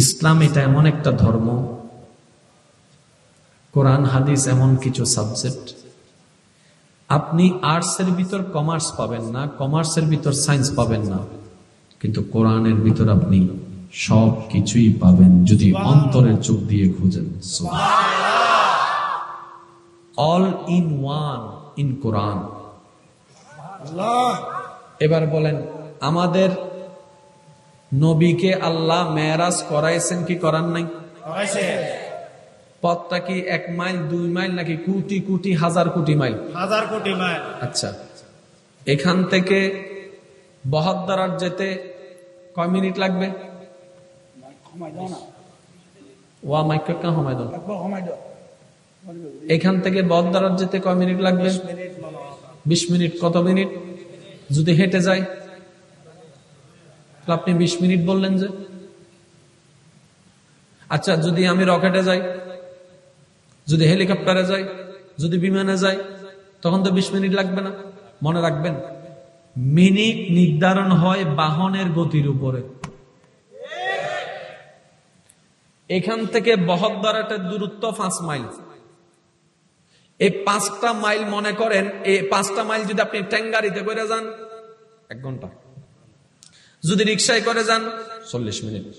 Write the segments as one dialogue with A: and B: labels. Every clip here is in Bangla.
A: ইসলাম এটা এমন একটা ধর্ম। কোরআন হাদিস এমন কিছু সাবজেক্ট আপনি আর্টসের ভিতর কমার্স পাবেন না কমার্সের ভিতর সায়েন্স পাবেন না। কিন্তু কোরআনের ভিতর আপনি সব কিছুই পাবেন যদি অন্তরের চোখ দিয়ে খুঁজেন। All in one in Quran এবার বলেন আমাদের নবীকে আল্লাহ মেয়ারাজ করাইছেন কি করার নাই? পথটা কি এক মাইল দুই মাইল নাকি কোটি কোটি হাজার কোটি মাইল?
B: হাজার কোটি মাইল।
A: আচ্ছা এখান থেকে বহদ্দারার যেতে কয় মিনিট লাগবে? ওয়া মাইকা কা হমায় দাও এখান থেকে বহদ্দারার যেতে কয় মিনিট লাগবে? বিশ মিনিট কত মিনিট? যদি হেঁটে যায়? আপনি বিশ মিনিট বললেন যে। আচ্ছা যদি আমি রকেটে যাই, যদি হেলিকপ্টারে যাই, যদি বিমানে যাই, তখন তো বিশ মিনিট লাগবে না। মনে রাখবেন, মিনিট নির্ধারণ হয় বাহনের গতির উপরে। এখান থেকে বহদ্দারাটের দূরত্ব পাঁচ মাইল। এই পাঁচটা মাইল মনে করেন, এই পাঁচটা মাইল যদি আপনি ট্যাঙ্গারিতে করে যান, এক ঘণ্টা। যদি রিক্সায় করে যান, চল্লিশ মিনিট।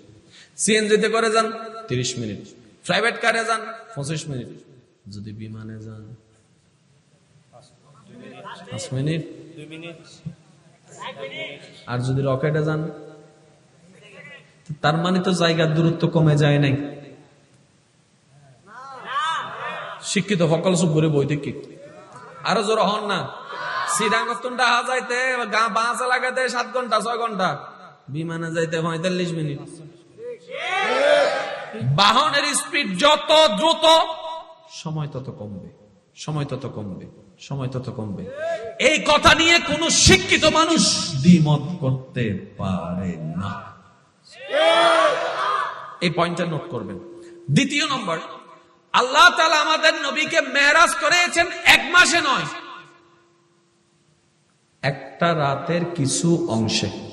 A: সিএনজিতে করে যান, তিরিশ মিনিট। প্রাইভেট কারে যান, পঁচিশ মিনিট। যদি বিমানে যান মিনিট। আর যদি রকেটে যান, তার মানে তো জায়গার দূরত্ব কমে যায় নাই। শিক্ষিত সকল সুপুরে বই থেকে আরও জোর হন না। শ্রীরাঙ্গস্তনটা হা যাইতে গা বাঁচা লাগাতে সাত ঘণ্টা, ছয় ঘণ্টা। বিমানে যাইতে পঁয়তাল্লিশ মিনিট। বাহনের স্পিড যত দ্রুত সময় তত কমবে সময় তত কমবে সময় তত কমবে। এই কথা নিয়ে কোন শিক্ষিত মানুষ দ্বিমত করতে পারে না। এই পয়েন্টটা নোট করবেন। দ্বিতীয় নম্বর আল্লাহ তালা আমাদের নবীকে মেরাজ করেছেন এক মাসে নয় একটা রাতের কিছু অংশে।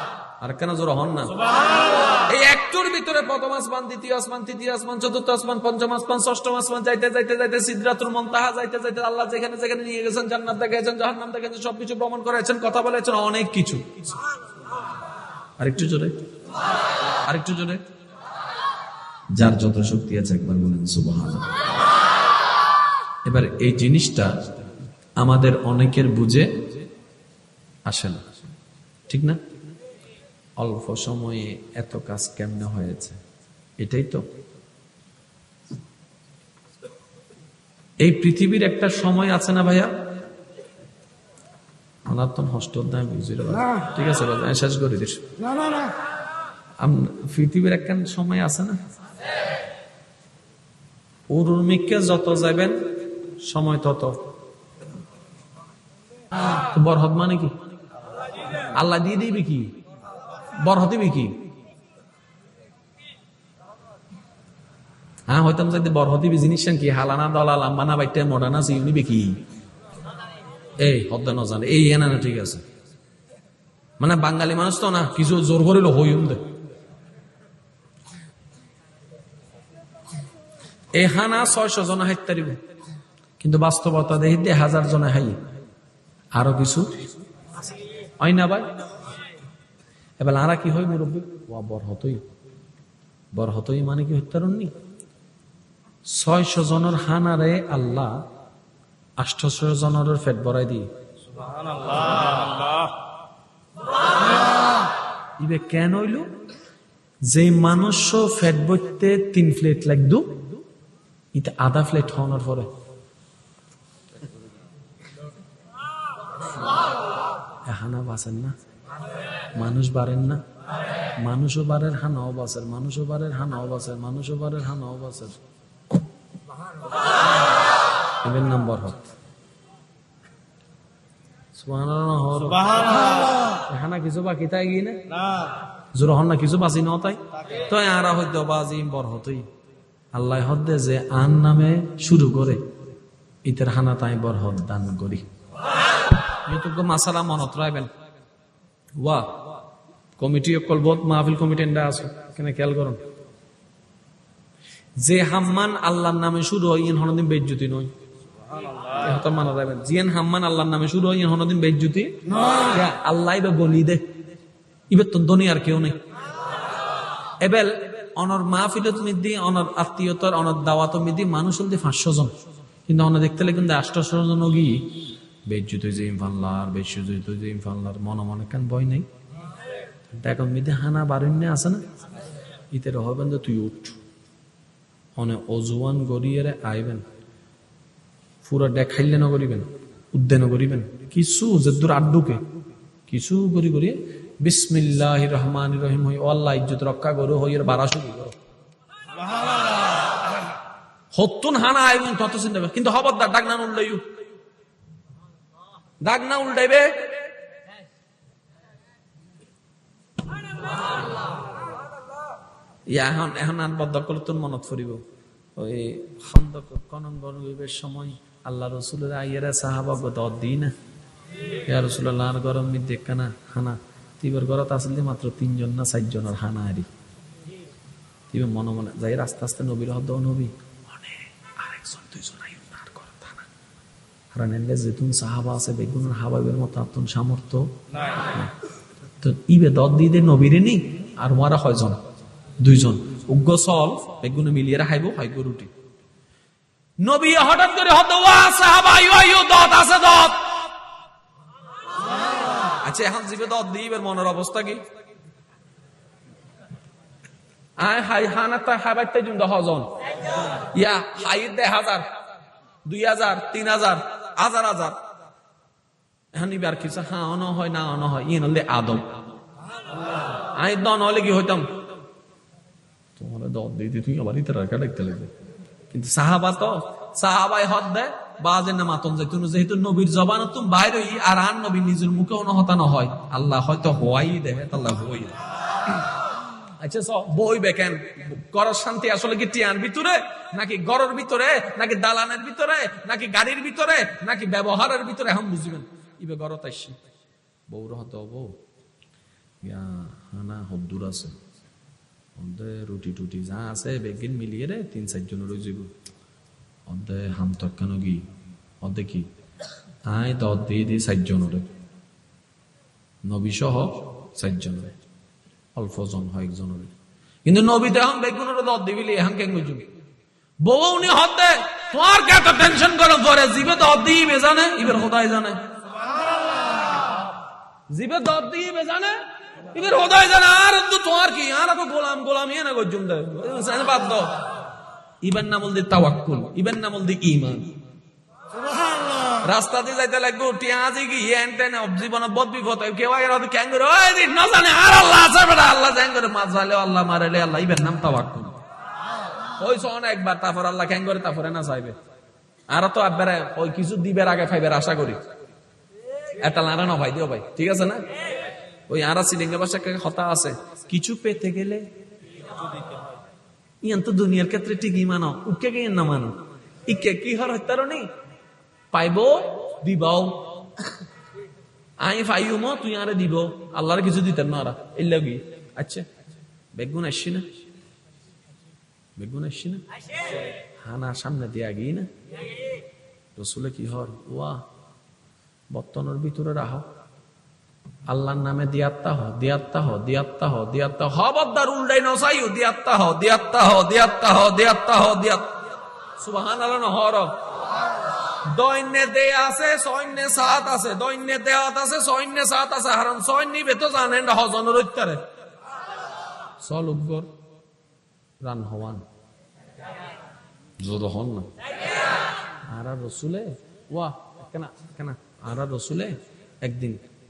A: আর কেন জোর হন না? এই একটুর ভিতরে প্রথম আসমান দ্বিতীয় আসমান তৃতীয় আসমান চতুর্থ আসমান পঞ্চম আসমান ষষ্ঠম আসমান যাইতে যাইতে যাইতে সিদ্ধাতুর মন্তাহা যাইতে যাইতে আল্লাহ যেখানে যেখানে নিয়ে গেছেন জান্নাত দেখাইছেন জাহান্নাম দেখাইছেন সবকিছু ভ্রমণ করেছেন কথা বলেছেন অনেক কিছু। আরেকটু জোরে। আরেকটু জোরে। যার যত শক্তি আছে একবার বলেন সুবহান এবার এই জিনিসটা আমাদের অনেকের বুঝে আসে না। ঠিক না? অল্প সময়ে এত কাজ কেমনে হয়েছে? এটাই তো। এই পৃথিবীর একটা সময় আছে না ভাইয়া? অনাতন হস্টল বুঝি ঠিক আছে আমি শেষ করে দিস পৃথিবীর একটা সময় আছে না? উর্মিককে যত যাবেন সময় তত। বরহদ মানে কি? আল্লাহ দিয়ে দিবি কি? বরহদ দিবি কি? হ্যাঁ হয়তো বরহদ জিনিস কি হালানা দলাল আম্বানা বাইটা মডানা নিবি কি? এই হদ্দা নজান, এই, এনা না ঠিক আছে। মানে বাঙালি মানুষ তো না, কিছু জোর করিল হইম দে। এই হানা ছয়শো জন হাইতারিব কিন্তু বাস্তবতা দেখি হাজার জনে হাই। আরও কিছু? হয় ভাই এবার আরা কি হয় মুরব্বী? ও বর হতই বর হতই মানে কি হত্যারণনি ছয়শো জনের হানারে আল্লাহ আষ্টশ জনের ফেট বড়াই দিয়ে। ইবে কেন হইল? যে মানুষ ফ্যাট বইতে তিন প্লেট লাগদু, ইতে আধা প্লেট হওয়ার পরে। হানা বাঁচেন না। মানুষ বাড়েন না। মানুষও বাড়ের হানাও বাঁচের মানুষও বাড়ের হানাও বাঁচের মানুষও বাড়ের হানাও বাঁচের এবার নাম্বার হর হানা কিছু বাকি তাই গিয়ে না?
B: না।
A: জোর হন না কিছু বাঁচি ন তাই। তো আরা হইতে বাজি বর হতই। আল্লাহ হদ্দে যে আন নামে শুরু করে ইতের হানা তাই বর হদ দান করি। মাসালা মনত রাখবেন। ওয়া কমিটি অকল বহুত মাহফিল কমিটি এন্ডা আছে কেন খেয়াল করুন। যে হাম্মান আল্লাহর নামে শুরু হয় ইন হনদিন বেজ্জুতি নয়। এহত মানা যাবেন জিয়ান হাম্মান আল্লাহর নামে শুরু হয় ইন হনদিন বেজ্জুতি আল্লাহ বা গলি দে। ইবে তো দুনিয়ার কেউ নেই। এবেল অনর মাহফিলত মিদি অনর আত্মীয়তার অনর দাওয়াত মিদি মানুষ হল পাঁচশো জন। কিন্তু অন্য দেখতে লাগে কিন্তু আষ্টশো জন গিয়ে বেজ্জুত যে ইমফাল্লার বেজ্জুত যে ইমফাল্লার মনে মনে কেন ভয় নেই? দেখো মিদি হানা আছে না? ইতের হবেন যে তুই উঠ। অনে অজুয়ান গড়িয়ে আইবেন। দেখাইলে করিবেন করিবেন। কিছু আড্ডুকে কিছু করি করি বিসমিল্লাহ রহমান রহিম হই আল্লাহ ইজ্জত রক্ষা করো, হই এর বাড়া শুরু হানা আইবেন তত চিন্তা। কিন্তু খবরদার ডাক না উল্টাইও ডাক না উল্টাইবে। এখন এখন আর বদ্ধ করলে তোর মনত ফুরিব ওই খন্দক কনঙ্গন গরিবের সময় আল্লাহ রসুলের আইয়েরা সাহাবা গত দিই না ইয়া রসুল্লাহ গরম মি দেখা না, হানা। তিবের ঘরত আসলে মাত্র তিনজন না চারজনের হানা আরি তিবে মনে মনে যাই আস্তে আস্তে নবীর হদ নবী। আইন আর যেতুন সাহাবা আছে, বেগুনের হাবাবের মতো আত্মন সামর্থ্য তো ইবে দত দিয়ে নবীরে নি আর মারা হয়জন দুইজন। উগ্র সল বেগুনে মিলিয়ে রাখাইব হাইগো রুটি নবী হঠাৎ করে হতো দত, আছে দত। আচ্ছা এখন জিবে দত দিবের মনের অবস্থা কি? আয় হাই হানা তা হাইবার তাই জুন। হজন ইয়া হাই দুই হ্যাঁ হয় না হয় ইয়ে আদম। আই দন হলে কি হইতাম? দত দিয়ে তুই আবার ইতার দেখতে লাগবে কিন্তু সাহাবা তো সাহাবাই হদ দেয় না মাতন যায়। তুমি যেহেতু নবীর জবান তুমি বাইরে আর আন নবী নিজের মুখে অনহতানো হয়। আল্লাহ হয়তো হওয়াই দেয় আল্লাহ হই আচ্ছা বেকেন শান্তি কি নাকি গড়ের ভিতরে? নাকি দালানের ভিতরে? নাকি গাড়ির ভিতরে? নাকি ব্যবহারের ভিতরে? এখন বুঝবেন। ইবে গড়ত আইসি বউর হত বউ হানা হদ্দুর আছে। রুটি টুটি যা আছে, বেগিন মিলিয়ে রে তিন চারজন রয়ে যাব। অন্ধে হাম তক্কানো কি অর্ধে কি? আয় দত দিয়ে দিয়ে চারজন রে নবী সহ চারজন রে অল্প জন হয় একজনের কিন্তু নবীতে এখন বেগুনের দত দিবিলি এখন কেন বুঝুন বউ উনি হতে তোমার কে এত টেনশন করো পরে জিবে দিবে জানে ইবের জানে। জিবে দত দিবে জানে জানে আর তো তোমার কি? আর তো গোলাম গোলাম ইয়ে না গজুম দে বাদ দাও। ইবেন নামল দি তাওয়াক্কুল ইবেন নামল দি ঈমান। রাস্তা দিয়ে যাইতে লাগবে টিয়াজি কি জীবন বদ বিপদ কেউ এর হয়তো ক্যাং করে ওই দিন না জানে আর আল্লাহ আছে বেটা আল্লাহ করে মাছ জালে আল্লাহ মারেলে আল্লাহ ইবেন নাম তাওয়াক্কুল। ওই শোন একবার তারপর আল্লাহ ক্যাং করে তারপরে না চাইবে। আর তো একবারে ওই কিছু দিবের আগে ফাইবের আশা করি। একটা লারা না ভাই দিও ভাই ঠিক আছে না? ওই আরা সিলিঙ্গা বাসা হতা আছে। কিছু পেতে গেলে ইয়ান তো দুনিয়ার ক্ষেত্রে ঠিকই মানো, উকে কে না মানো? ইকে কি হর হত্যারণী পাইব, দিবাও। আই ফাইমো তুই আরে দিব। আল্লাহর কিছু দিতেন না ওরা এই লাগি। আচ্ছা বেগুন আসছি না? বেগুন আসছি না? হানা সামনে দিয়ে আগিয়ে না। রসুলে কি হর? ওয়া, বর্তনের ভিতরে রাহ আল্লাহর নামে দিয়াত্তা হ দিয়াত্তা হ দিয়াত্তা হ দিয়াত্তা হ বদ্দার উল্টাই নসাইও দিয়াত্তা হ দিয়াত্তা হ দিয়াত্তা হ দিয়াত সুবাহান আল্লাহ হর দে আছে, সৈন্যে সাত আছে। দৈন্যে দেওয়াত আছে সাত আছে। বেতো জানেন হজনের উত্তরে। রান হওয়ান। জোর হন না। রসুলে? ওয়া আর রসুলে? একদিন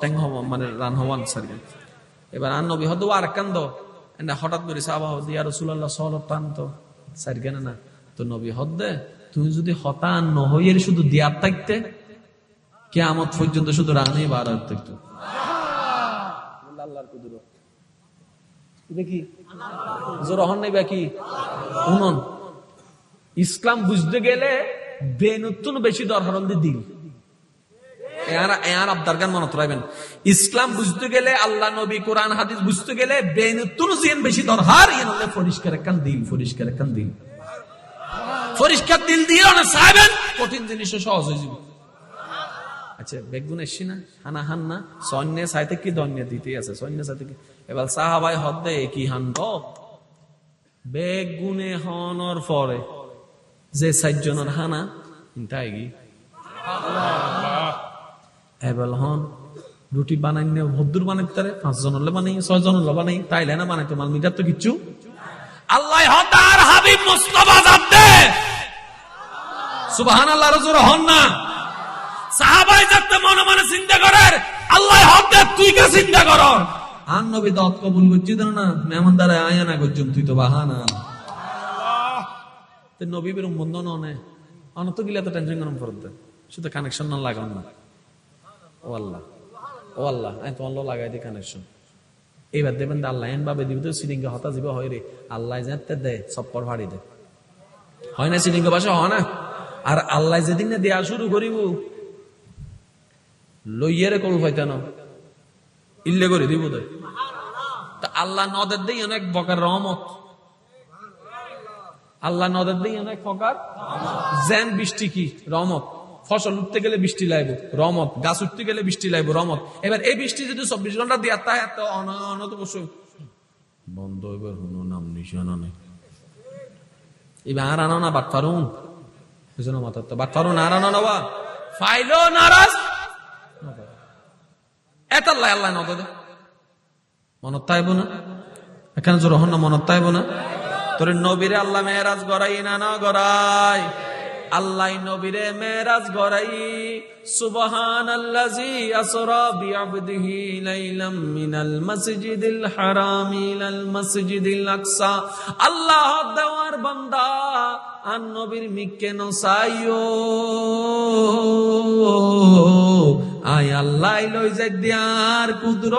A: ট্যাং মানে রান হওয়ান সারি এবার আর নবী হদ আরেকখান দ হঠাৎ করে সাবা হদি আর রসুল্লাহ সলর টান তো সারি কেন না তো নবী হদ তুমি যদি হতান নহইয়ের শুধু দিয়ার থাকতে কেয়ামত পর্যন্ত শুধু রানে বার থাকতো। আল্লাহর কুদরত। দেখি জোরহন নাই বাকি উনন ইসলাম বুঝতে গেলে বেনুত্তুন বেশি দরকার দিল। রাখবেন। ইসলাম বুঝতে গেলে, আল্লাহ, নবী, কোরআন, হাদিস বুঝতে গেলে বেশি হলে পরিষ্কার একখান দিল পরিষ্কার একখান দিল। পরিষ্কার দিল দিয়ে চাইবেন কঠিন জিনিস সহজ হয়ে যাবে। আচ্ছা যে এবার হন রুটি বানাই নে ভদ্দুর বানাইতে তারে পাঁচ জনের বানাই ছয় জনের বানাই তাইলে না বানাইতো মাল মিটার তো কিচ্ছু। আল্লাহ হতার হাবিব মুস্তফা জানতে সুবহানাল্লাহ রজুর হন না। সাহাবাই যাতে মনে মনে চিন্তা করার আল্লাহ হক তুই কে চিন্তা কর আর নবী দত কবুল করছি তো না মেহমান দ্বারা আয়া না করছুন তুই তো বাহানা। তো নবী বেরম বন্ধ ননে অনত গিলে তো টেনশন গরম ফরত শুধু কানেকশন না লাগান না। ও আল্লাহ, ও দিই দেবেন আল্লাহ ভাবে দিবি তো সিলিঙ্গে হতা দিব হয় রে, আল্লাহ যাতে দে সব ফাড়ি দে। হয় না বাসা, হয় না। আর আল্লাহ যেদিন না দেয়া শুরু করিব লইয়ারে কল ইল্লে করে দিব তা আল্লাহ নদের দিই অনেক বকার রহমত। আল্লাহ নদের দিই অনেক ফকার জেন বৃষ্টি কি, রহমত। ফসল উঠতে গেলে বৃষ্টি লাইব রহমত গাছ উঠতে গেলে বৃষ্টি লাইব রহমত এবার এই বৃষ্টি যদি চব্বিশ ঘণ্টা দিয়া তা এত অনত বসে। বন্ধ এবার হুনো নাম নিশানা নেই। না না এখানে জোর হন না, মনত তাইব না? তোর নবীরে আল্লাহ মেয়েরাজ গড়াই না গড়াই। আল্লাহ নবীরে মেয়েরাজ গড়াই সুবহান আল্লাজি আসরা বিআবদিহি লাইলাম মিনাল মসজিদিল হারাম ইলাল মসজিদিল আকসা। আল্লাহ দেওয়ার বান্দা আর নবীর মিকে নসাইও। আয় আল্লাহ লই যাই দিয়ার কুদর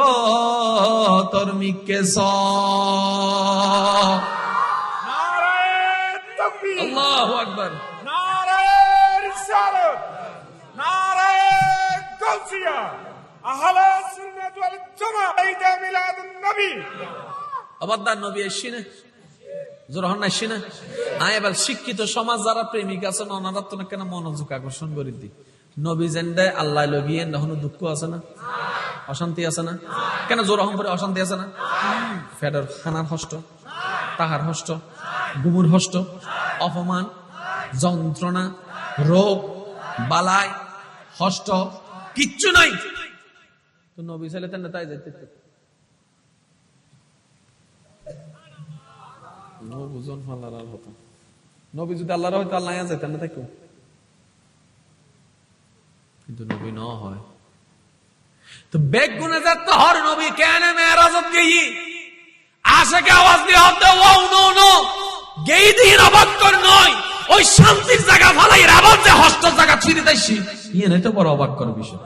A: তোর মিকে স আল্লাহু আকবার।
B: নবী।
A: এবার শিক্ষিত সমাজ যারা প্রেমিক আছে না ওনারা তো কেন মনোযোগ আকর্ষণ করে দি? নবী জেন্ডে আল্লাহ লগিয়ে তখন দুঃখ আছে না? অশান্তি আছে না? কেন জোরহম করে অশান্তি আছে না? ফেডার খানার হষ্ট, তাহার হষ্ট, গুমুর হষ্ট, অপমান, যন্ত্রণা, রোগ, বালাই, হষ্ট, কিচ্ছু নাই। তো নবী ছেলে তেন তাই যাইতে নবুজন ফাল্লার আর হতো নবী যদি আল্লাহর হয়তো আল্লাহ যেতেন না তাই কিন্তু নবী ন হয়। তো বেগ গুনে যাতে হর নবী কেন মেয়েরাজত গেই আশাকে আওয়াজ দিয়ে হতে ও নো নো। গেই দিন অবাক নয়। ওই শান্তির জায়গা ফালাই যে হস্টেল জায়গা ছিঁড়ে দেয়ছি ইয়ে নাই তো বড় অবাক কর বিষয়।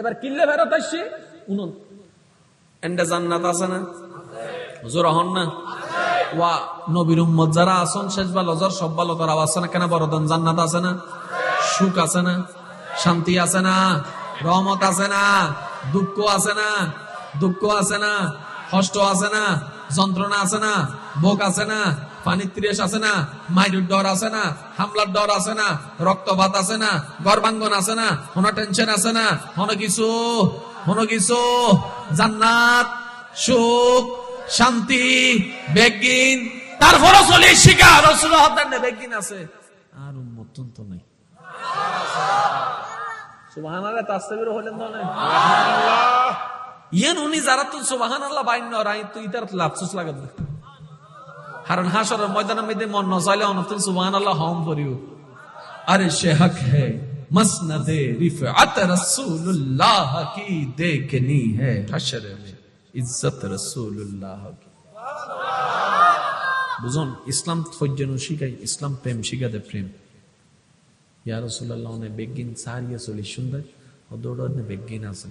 A: এবার কিল্লে ফেরত আসছি উনুন এন্ডে জান্নাত আছে না হুজুর হন না ওয়া নবীর উম্মত যারা আসন শেষ ভালো জ্বর সব ভালো তারা আছে না কেন বড়দান জান্নাত আছে না সুখ আছে না শান্তি আছে না রহমত আছে না দুঃখ আছে না দুঃখ আছে না কষ্ট আছে না যন্ত্রণা আছে না ভোগ আছে না পানির ত্রেস আছে না মাইরুর ডর আছে না হামলার ডর আছে না রক্তপাত আছে না গর্ভাঙ্গন আছে না কোনো টেনশন আছে না কোনো কিছু কোনো কিছু। জান্নাত সুখ শান্তি বেগিন। তারপরও চলে শিকার রসুল হত্যার বেগিন আছে। আর উন্মত তো নাই। সুবাহান আল্লাহ তাস্তাবির হলেন তো না
B: আল্লাহ
A: ইয়েন উনি যারা তো সুবাহান আল্লাহ বাইন রাই তো ইতার লাফসুস লাগাত হারুন হাসরের ময়দানের মধ্যে মন নজাইলে অনতন সুবহান আল্লাহ হম পড়িও আরে সে হক হে মসনদে রিফআত রাসূলুল্লাহ কি দেখনি হে হাসরে মে ইজ্জত রাসূলুল্লাহ কি বুঝুন ইসলাম থৈর্যন শিখাই ইসলাম প্রেম শিখাতে প্রেম ইয়া রাসূলুল্লাহ নে বেগিন সারিয়া চলি সুন্দর ও দৌড়নে বেগিন আছে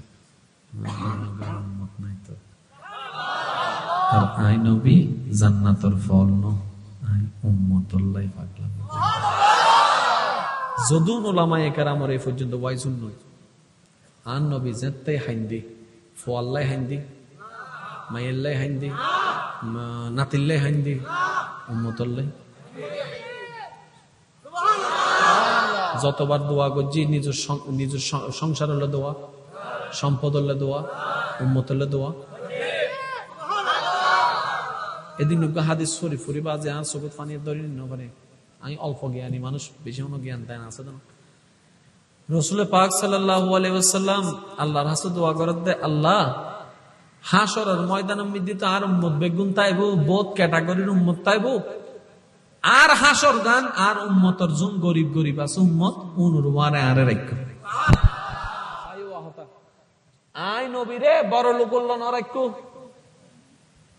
A: মত নাই তো আর আই নবী, জান্নাতর ফল ন। আই উম্মতুল্লাহ পাগলা যদুন ওলামায় কেরামর এই পর্যন্ত ওয়াইজুন নয়। আন নবী জেত্তাই হাইন্দি ফোয়াল্লাই হাইন্দি মাইয়াল্লাই হাইন্দি নাতিল্লাই হাইন্দি উম্মতুল্লাই যতবার দোয়া করছি, নিজের নিজের সংসার হলে দোয়া সম্পদ হলে দোয়া উম্মত হলে দোয়া। এদিন হাদিস সরি ফুরি বা যে চকুত পানি ধরি নিন পারে আমি অল্প জ্ঞানী মানুষ, বেশি কোনো জ্ঞান দেয় না, আছে রসুল পাক আলাইহি আল্লাহর হাসে দোয়া করার দে, আল্লাহ হাসরের ময়দান আর উম্মত বেগুন তাইবো বোধ ক্যাটাগরির উম্মত তাইবো, আর হাসর গান, আর উম্মতর জুন গরিব গরিব আছে, উম্মত উনুরমারে আরে রাখ আই নবীরে, বড় লোক নরাক্য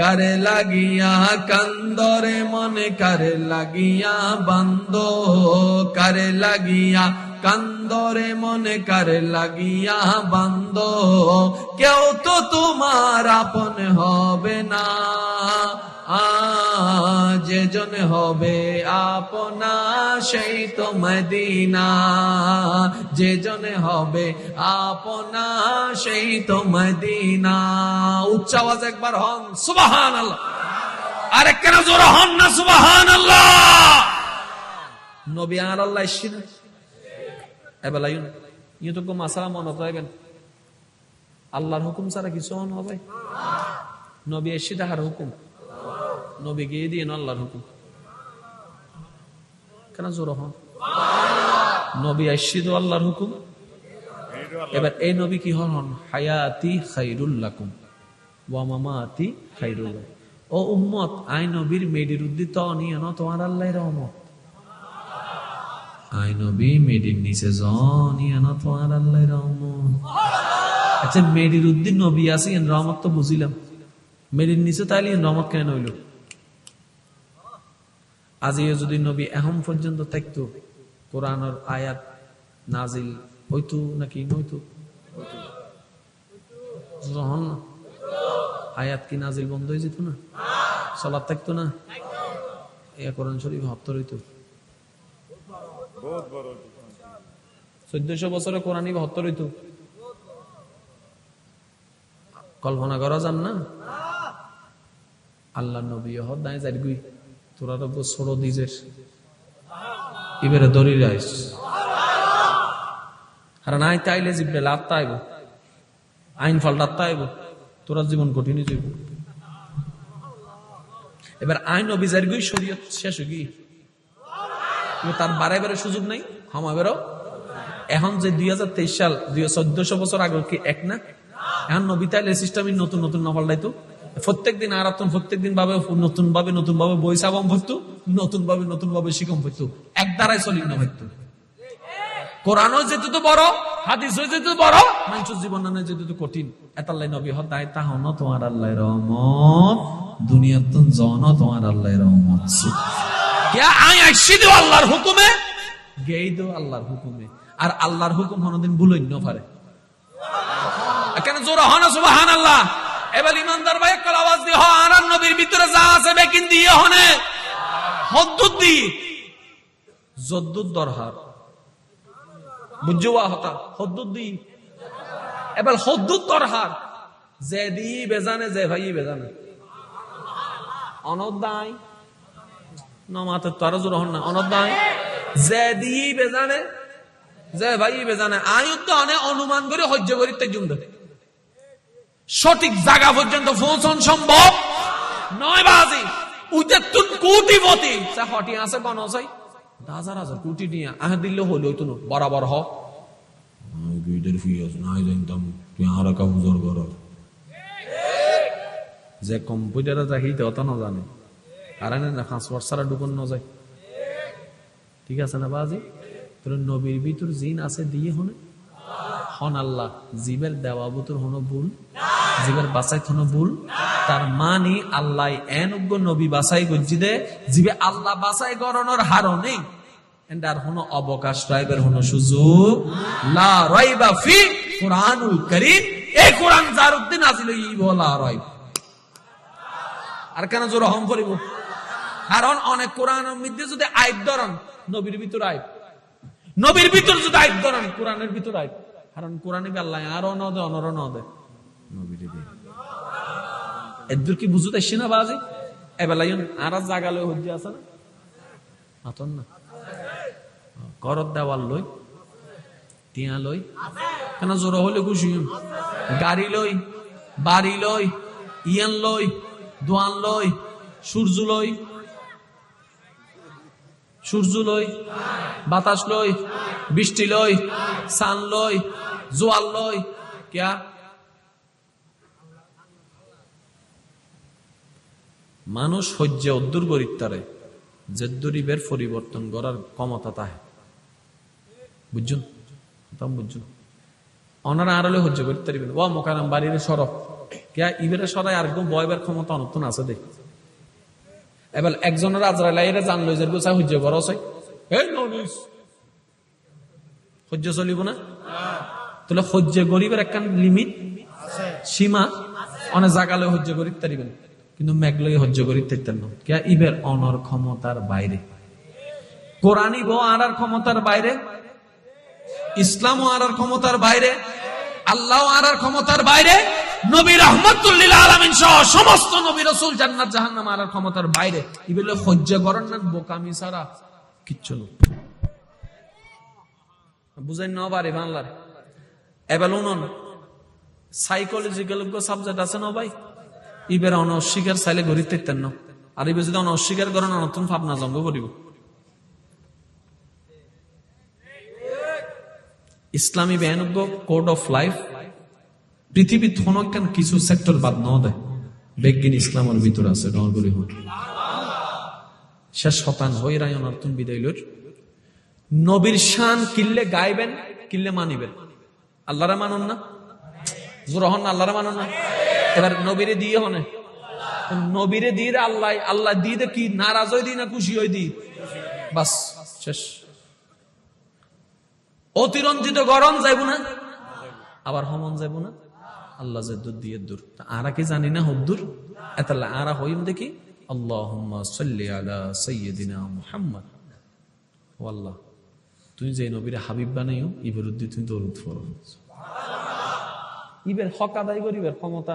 A: কারে লাগিয়া কান্দরে মনে, কারে লাগিয়া বান্দ কারে লাগিয়া কান্দরে মনে, কারে লাগিয়া বান্দ কেউ তো তোমার আপন হবে না। যে জন হবে আপনা সেই তো মদিনা। যে জন হবে আপনা সেই তো মদিনা। উচ্চ আওয়াজ একবার হন সুবাহান আল্লাহ আরে কেন জোর হন না সুবাহান আল্লাহ নবী আর আল্লাহ এসছি না এবার লাইন ইয়ে তো মনে রাখবেন আল্লাহর হুকুম ছাড়া কিছু হন হবে? নবী এসছি তাহার হুকুম। নবী গিয়ে দিয়ে আল্লাহর হুকুম। কেন জোর হন? নবী আসছি তো আল্লাহর হুকুম। এবার এই নবী কি হন? হন, হায়াতি খাইরুল্লাকুম ওয়া মামাতি খাইরুল ও উম্মত, আই নবীর মেডির উদ্দিত অনিয়ন তোমার আল্লাহর রহমত। আই নবী মেডির নিচে জনিয়ন তোমার আল্লাহর রহমত। আচ্ছা মেডির উদ্দিন নবী আছে এন রহমত তো বুঝিলাম। মেডির নিচে তাইলে রহমত কেন হইল? আজিও যদি নবী এখন পর্যন্ত থাকতো, কোরআনের আয়াত নাজিল হইতো নাকি নইতো? আয়াত কি নাজিল বন্ধ হয়ে যেত না? সলাপ থাকতো না? এ কোরআন শরীফ হত্তর হইতো চোদ্দশো বছরে কোরআনই হত্তর হইতো কল্পনা করা যান না? আল্লাহ নবী হদ নাই যাই তোরা তো ছোড়ো দিজের এবারে দড়ি রাইস আর নাই, তাইলে জিবলে লাভ তাইব আইন ফাল্টার তাইব তোরা জীবন কঠিন যাইব এবার আইন অভিযার গুই শরীয়ত শেষ গি তার বারে বারে সুযোগ নাই। হামা বেরো এখন যে দুই হাজার তেইশ সাল, দুই চোদ্দশো বছর আগে কি এক না? এখন নবী তাইলে সিস্টেমই নতুন নতুন নফল দাইতো প্রত্যেক দিন আরাতন প্রত্যেক দিন ভাবে নতুন ভাবে নতুন ভাবে বৈশাবম ভরতো নতুন ভাবে নতুন ভাবে শিকম ভরতো এক দ্বারাই চলি না ভরতো কোরআনও যেত তো বড় হাদিস যেত বড়, মানুষের জীবন যেত তো কঠিন। এতাল্লাই নবী হত দায় তাহ ন তোমার আল্লাহ রহমত। দুনিয়ার জন তোমার আল্লাহ রহমত। আল্লাহর হুকুমে? গেই দিও আল্লাহর হুকুমে। আর আল্লাহর হুকুম কোনদিন ভুলই ন পারে। কেন জোর হন সুবহান আল্লাহ এবার ইমানদার ভাই কল আওয়াজ দিয়ে হ আনার নবীর ভিতরে যা আছে বেকিন দিয়ে হনে। হদ্দুদ দি জদ্দুদ দরহার বুঝুয়া হতা হদ্দুদ দি এবার হদ্দুদ দরহার যে দি বেজানে, যে ভাই বেজানে। অনদায় নমাতে তো আরও জোর হন না। অনদায় যে দি বেজানে, যে ভাই বেজানে। আয়ু তো অনেক অনুমান করে সহ্য করি তাই জুম সঠিক জায়গা পর্যন্ত পৌঁছন সম্ভব? নয় বাজি। যে কম্পিউটারে না কারণ না বছর ডুবন ন ঠিক আছে না বাজি? তোর নবীর জিন আছে দিয়ে হনে? হন আল্লাহ, জীবের দেওয়া বুতুর হনো ভুল? জীবের বাসাই হনো ভুল? তার মানি আল্লাহ এনজ্ঞ নবী বাসাই গজ্জি দে। জীবে আল্লাহ বাসাই গরণর হারও নেই। অবকাশ লা এই কোরআন উদ্দিন ই কেন কারণ অনেক কোরআনের মধ্যে যদি আইব যদি কোরআনের ভিতর আইব। কারণ কোরআনে আল্লাহ আরও ন দে অনর ন দে এদুর কি বুঝতে আসছে না বাজি? এবেলা আর জাগালে হজ্জি আছে না? করত দেওয়াল লই, টিয়া লই, কেন জোর হলে খুশি। গাড়ি লই, বাড়ি লই, ইয়ান লই, দোয়ান লই, সূর্য লই সূর্য লই, বাতাস লই, বৃষ্টি লই, সান লই, জোয়াল লই, ক্যা? মানুষ সহ্য উদ্দুর গরিত্তারে জেদ্দরিবের পরিবর্তন করার ক্ষমতা তাহে। বুঝছুন? তখন বুঝছুন? অনারা আড়লে সহ্য করতে পারবেন ও মোকারাম বাড়ির সরব। কিয়া ইবেরে সরাই আর একদম বয়বের ক্ষমতা অনতন আছে দেখ এবার একজনের আজরাইলা এরা জানলো যে গোসা সহ্য করো চাই এই ননিস! সহ্য চলিব না? তাহলে সহ্য গরিবের একখান লিমিট সীমা অনেক জাগালে সহ্য করিতে পারিবেন কিন্তু মেঘলই সহ্য করিতে পারতেন না ইবের অনর ক্ষমতার বাইরে? কোরআনই গো আনার ক্ষমতার বাইরে? ইসলাম আর ক্ষমতার বাইরে? আল্লাহ আর ক্ষমতার বাইরে? সমস্ত জান্নাত জাহান্নাম না, বোকামি কিচ্ছু সাইকোলজিক্যাল সাবজেক্ট আছে না ভাই? ইবের অনস্বীকার চাইলে গড়িতে না আর ইবে যদি অনস্বীকার করেন নতুন ভাবনা জঙ্গ করিব ইসলামী বেয়ানজ্ঞ কোড অফ লাইফ পৃথিবীর থনকান কিছু সেক্টর বাদ ন দেয় বেগিন ইসলামের ভিতর আছে ডরগুলি হন শেষ শতান হই রায় নতুন বিদায় নবীর শান কিল্লে গাইবেন, কিল্লে মানিবেন। আল্লাহরা মানন না? জোরহন আল্লাহরা মানন না? এবার নবীরে দিয়ে হনে। নবীরে দিয়ে আল্লাহ আল্লাহ দিয়ে কি নারাজ হই দি না খুশি হই দি বাস, শেষ। অতিরঞ্জিত গরম যাইব না? আবার হমন যাইব না? আল্লাহ যে দূর দিয়ে দূর। আরা কি জানি না হদ্দুর এতাল্লা আরা হইম দেখি? আল্লাহুম্মা সাল্লি আলা সাইয়্যিদিনা মুহাম্মদ। আল্লাহ, তুই যে নবীরে হাবিব বানাইও ইবের উদ্দি তুই দরুদ ফরো ইবের হক আদায় করিবের ক্ষমতা।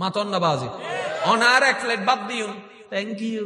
A: মাতন বাজে অনার এক প্লেট বাদ দিও থ্যাংক ইউ